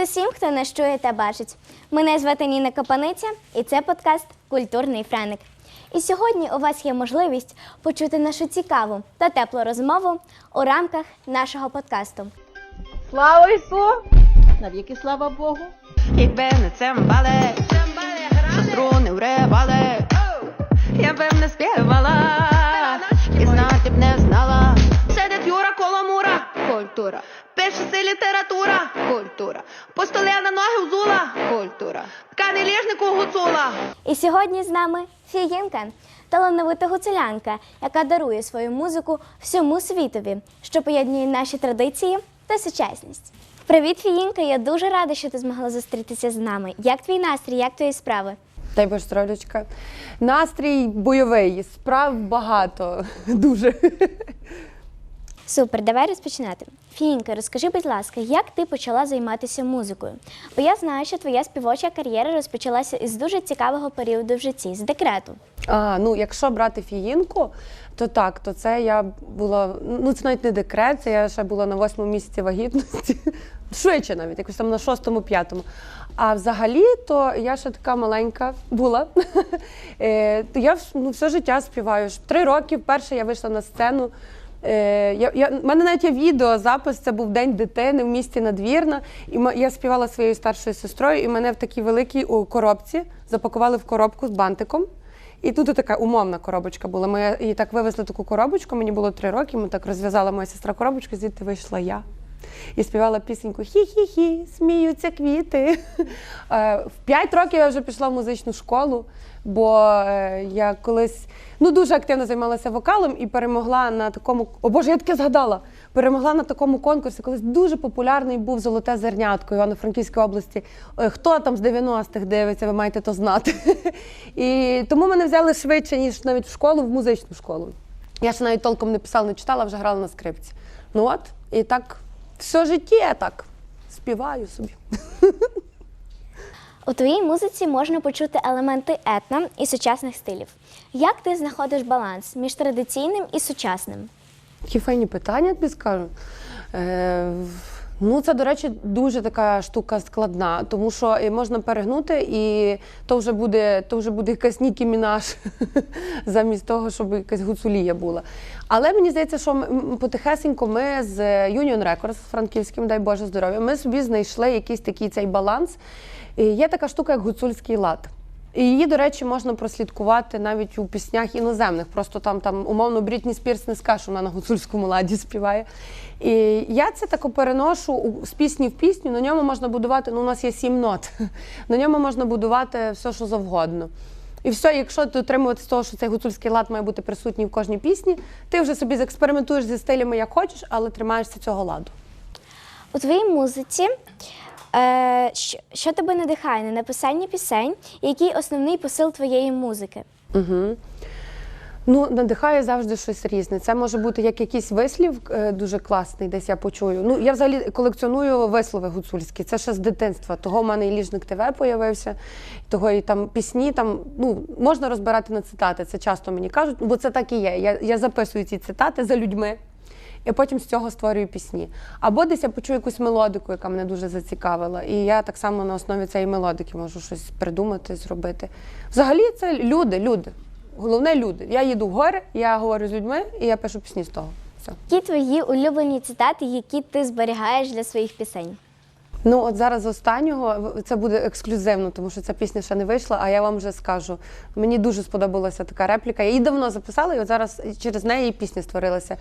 Привіт усім, хто нас чує та бачить. Мене звати Ніна Капаниця, і це подкаст Культурний Френик. І сьогодні у вас є можливість почути нашу цікаву та теплу розмову у рамках нашого подкасту. Слава Ісу! Навіки слава Богу! Якби не цимбали, що струни вривали, я би не співала, і знати б не знала. Сидить Юра коло мура, культура. Пишеться література, культура. По на ноги взула, культура. Тканий ліжнику гуцула. І сьогодні з нами Фігінка, талановита гуцулянка, яка дарує свою музику всьому світові, що поєднує наші традиції та сучасність. Привіт, Фігінка! Я дуже рада, що ти змогла зустрітися з нами. Як твій настрій, як твої справи? Дай Боже здоров'ячка. Настрій бойовий, справ багато, дуже. Супер, давай розпочинати. Фінка, розкажи, будь ласка, як ти почала займатися музикою? Бо я знаю, що твоя співоча кар'єра розпочалася із дуже цікавого періоду в житті, з декрету. А, ну, якщо брати фіїнку, то так, то це я була, ну це навіть не декрет, це я ще була на восьмому місяці вагітності. Швидше навіть, якось там на шостому, п'ятому. А взагалі, то я ще така маленька була. Е, я ну, все життя співаю. Три роки вперше я вийшла на сцену. Е, я, я, в мене навіть є відео, запис, це був День дитини в місті Надвірна. І м- я співала своєю старшою сестрою, і мене в такій великій о, коробці запакували в коробку з бантиком. І тут така умовна коробочка була. Ми її так вивезли таку коробочку, мені було три роки, ми так розв'язала моя сестра коробочку, звідти вийшла я. І співала пісеньку Хі-хі-хі, сміються квіти. Е, В п'ять років я вже пішла в музичну школу, бо е, я колись ну, дуже активно займалася вокалом і перемогла на такому. О Боже, я таке згадала! Перемогла на такому конкурсі, колись дуже популярний був Золоте зернятко Івано-Франківської області. Е, Хто там з 90-х дивиться, ви маєте то знати. І тому мене взяли швидше, ніж навіть в школу, в музичну школу. Я ще навіть толком не писала, не читала, вже грала на скрипці. Ну от, і так все життя я так співаю собі. У твоїй музиці можна почути елементи етно і сучасних стилів. Як ти знаходиш баланс між традиційним і сучасним? Такі файні питання, тобі скажу. Е, ну, це, до речі, дуже така штука складна, тому що можна перегнути, і то вже буде, то вже буде якась Нікі Мінаш, замість того, щоб якась гуцулія була. Але мені здається, що потихесенько ми з Union Records з франківським, дай Боже здоров'я, ми собі знайшли якийсь такий цей баланс. І є така штука, як гуцульський лад. І її, до речі, можна прослідкувати навіть у піснях іноземних. Просто там, там умовно, Брітні Спірс не скаже, що вона на гуцульському ладі співає. І я це тако переношу з пісні в пісню. На ньому можна будувати, ну у нас є сім нот. На ньому можна будувати все, що завгодно. І все, якщо ти дотримуватися того, що цей гуцульський лад має бути присутній в кожній пісні, ти вже собі заекспериментуєш зі стилями як хочеш, але тримаєшся цього ладу. У твоїй музиці що, що тебе надихає на написання пісень? Який основний посил твоєї музики? Угу. Ну, надихає завжди щось різне. Це може бути як якийсь вислів е, дуже класний, десь я почую. Ну, я взагалі колекціоную вислови гуцульські. Це ще з дитинства. Того в мене і ліжник ТВ появився, того і там пісні. Там ну можна розбирати на цитати. Це часто мені кажуть, бо це так і є. Я, я записую ці цитати за людьми. І потім з цього створюю пісні. Або десь я почую якусь мелодику, яка мене дуже зацікавила. І я так само на основі цієї мелодики можу щось придумати, зробити. Взагалі, це люди, люди. Головне люди. Я їду в гори, я говорю з людьми, і я пишу пісні з того. Все. Які твої улюблені цитати, які ти зберігаєш для своїх пісень? Ну, от зараз останнього це буде ексклюзивно, тому що ця пісня ще не вийшла, а я вам вже скажу. Мені дуже сподобалася така репліка. Я її давно записала, і от зараз через неї пісня створилася.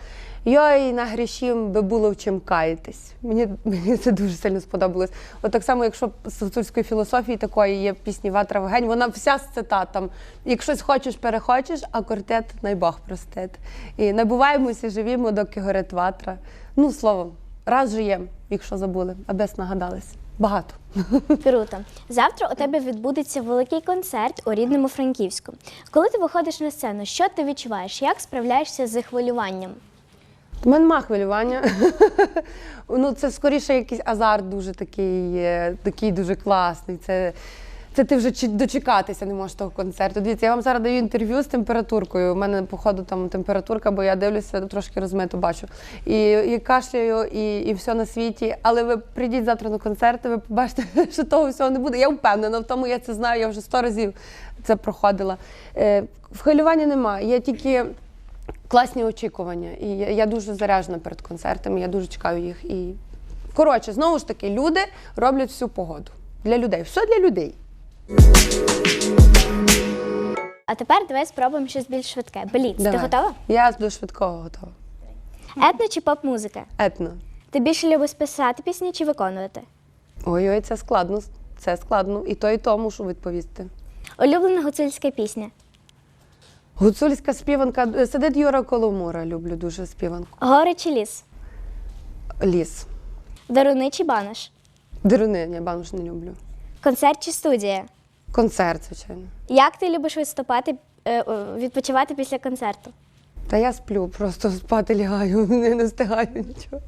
Йой, на грішім би було в чим каятись. Мені, мені це дуже сильно сподобалось. От так само, якщо з гуцульської філософії такої є пісні Ватра вогень, вона вся з цитат там. Як щось хочеш, перехочеш, а кортет най Бог простить. І набуваємося, живімо, доки горить ватра. Ну, словом, раз живемо, якщо забули, а без нагадались. Багато. Круто. Завтра у тебе відбудеться великий концерт у рідному Франківську. Коли ти виходиш на сцену, що ти відчуваєш? Як справляєшся з хвилюванням? У мене нема хвилювання. ну, це скоріше якийсь азарт дуже такий, е, такий дуже класний. Це Це ти вже дочекатися не можеш того концерту. Дивіться, я вам зараз даю інтерв'ю з температуркою. У мене, походу, там температурка, бо я дивлюся, трошки розмито бачу. І, і кашляю, і, і все на світі. Але ви прийдіть завтра на концерт, ви побачите, що того всього не буде. Я впевнена в тому, я це знаю, я вже сто разів це проходила. Е, хвилювання немає, є тільки класні очікування. І я, я дуже заряджена перед концертами, я дуже чекаю їх. І коротше, знову ж таки, люди роблять всю погоду. Для людей. Все для людей. А тепер давай спробуємо щось більш швидке. Бліц, ти Давай. готова? Я до швидкого готова. Етно чи поп-музика? Етно. Ти більше любиш писати пісні чи виконувати? Ой-ой, це складно. Це складно. І то, і то мушу відповісти. Улюблена гуцульська пісня. Гуцульська співанка. е, Сидить Юра Коломура. Люблю дуже співанку. Гори чи ліс? Ліс. Даруни чи банаш? Дируни, я бануш не люблю. Концерт чи студія? Концерт, звичайно. Як ти любиш виступати, е, відпочивати після концерту? Та я сплю, просто спати лягаю, не, не встигаю нічого.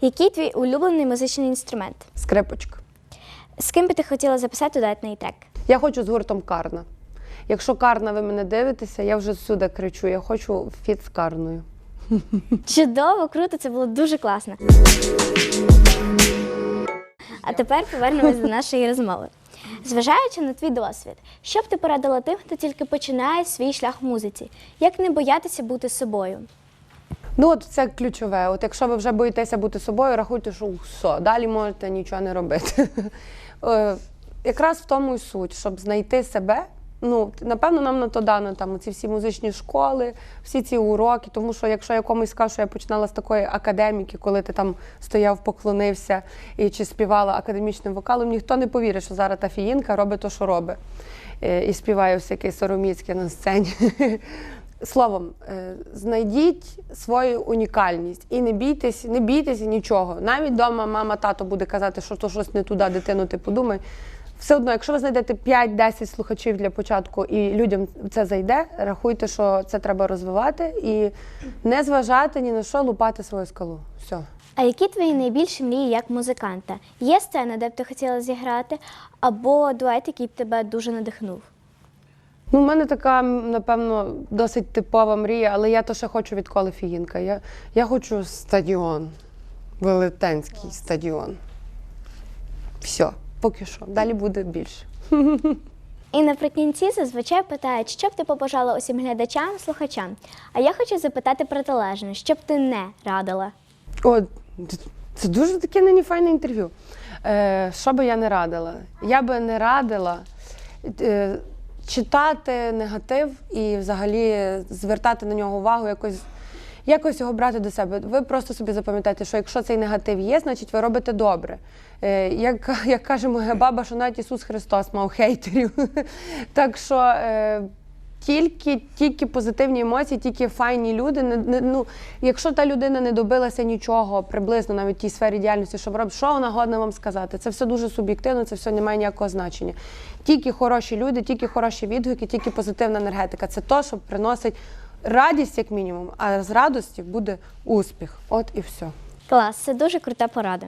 Який твій улюблений музичний інструмент? Скрипочка. З ким би ти хотіла записати дуетний трек? Я хочу з гуртом Карна. Якщо Карна, ви мене дивитеся, я вже всюди кричу. Я хочу фіт з Карною. Чудово, круто, це було дуже класно. А тепер повернемось до нашої розмови. Зважаючи на твій досвід, що б ти порадила тим, хто тільки починає свій шлях в музиці? Як не боятися бути собою? Ну, от це ключове. От якщо ви вже боїтеся бути собою, рахуйте, що все, далі можете нічого не робити. Е, Якраз в тому і суть, щоб знайти себе. Ну, напевно, нам на то дано там ці всі музичні школи, всі ці уроки. Тому що якщо я комусь скажу, що я починала з такої академіки, коли ти там стояв, поклонився і чи співала академічним вокалом, ніхто не повірить, що зараз та фіїнка робить те, що робить. Е, І співає всяке сороміцьке на сцені. Словом, е, знайдіть свою унікальність і не бійтесь, не бійтеся нічого. Навіть вдома мама, тато буде казати, що то щось не туди, дитину ти подумай. Все одно, якщо ви знайдете 5-10 слухачів для початку і людям це зайде, рахуйте, що це треба розвивати і не зважати ні на що лупати свою скалу. Все. А які твої найбільші мрії як музиканта? Є сцена, де б ти хотіла зіграти, або дует, який б тебе дуже надихнув? Ну, у мене така, напевно, досить типова мрія, але я то ще хочу відколи фіїнка. Я, я хочу стадіон, велетенський стадіон. Все, поки що. Далі буде більше. І наприкінці зазвичай питають, що б ти побажала усім глядачам, слухачам. А я хочу запитати протилежне, що б ти не радила? О, це дуже таке нині файне інтерв'ю. Е, що би я не радила? Я би не радила е, читати негатив і взагалі звертати на нього увагу, якось, якось його брати до себе. Ви просто собі запам'ятайте, що якщо цей негатив є, значить ви робите добре. Е, як, як каже моя баба, що навіть Ісус Христос мав хейтерів. так що. Е, тільки, тільки позитивні емоції, тільки файні люди. Не, не, ну, якщо та людина не добилася нічого приблизно навіть в тій сфері діяльності, що робить, що вона годна вам сказати? Це все дуже суб'єктивно, це все не має ніякого значення. Тільки хороші люди, тільки хороші відгуки, тільки позитивна енергетика. Це то, що приносить радість, як мінімум, а з радості буде успіх. От і все. Клас, це дуже крута порада.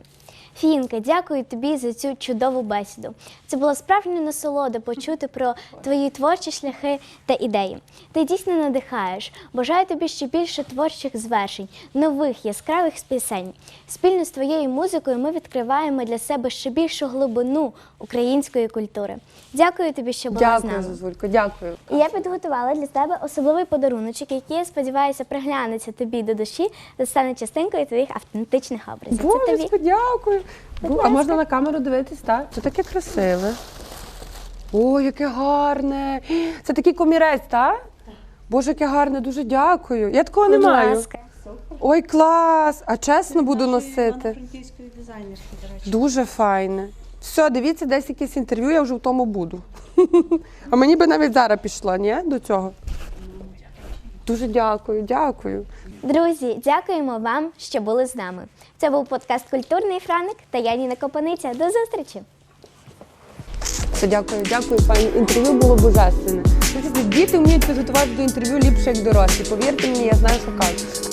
Фінка, дякую тобі за цю чудову бесіду. Це була справжня насолода почути про твої творчі шляхи та ідеї. Ти дійсно надихаєш. Бажаю тобі ще більше творчих звершень, нових яскравих пісень. Спільно з твоєю музикою ми відкриваємо для себе ще більшу глибину української культури. Дякую тобі, що була з Дякую, нами. Зозулько, дякую. І я підготувала для тебе особливий подаруночок, який, я сподіваюся, приглянеться тобі до душі та стане частинкою твоїх автентичних образів. Це тобі. Дякую. Бу- А можна на камеру дивитись, так? Це таке красиве. О, яке гарне. Це такий комірець, так? Боже, яке гарне, дуже дякую. Я такого не маю. Ой, клас! А чесно буду носити. івано-франківської дизайнерки, до речі. Дуже файне. Все, дивіться, десь якесь інтерв'ю, я вже в тому буду. А мені би навіть зараз пішло, ні? До цього. Дуже дякую, дякую. Друзі, дякуємо вам, що були з нами. Це був подкаст Культурний Франик та я Ніна Копаниця. До зустрічі! Дякую, дякую, пані. Інтерв'ю було божественне. Діти вміють підготувати до інтерв'ю ліпше, як дорослі. Повірте мені, я знаю, що кажу.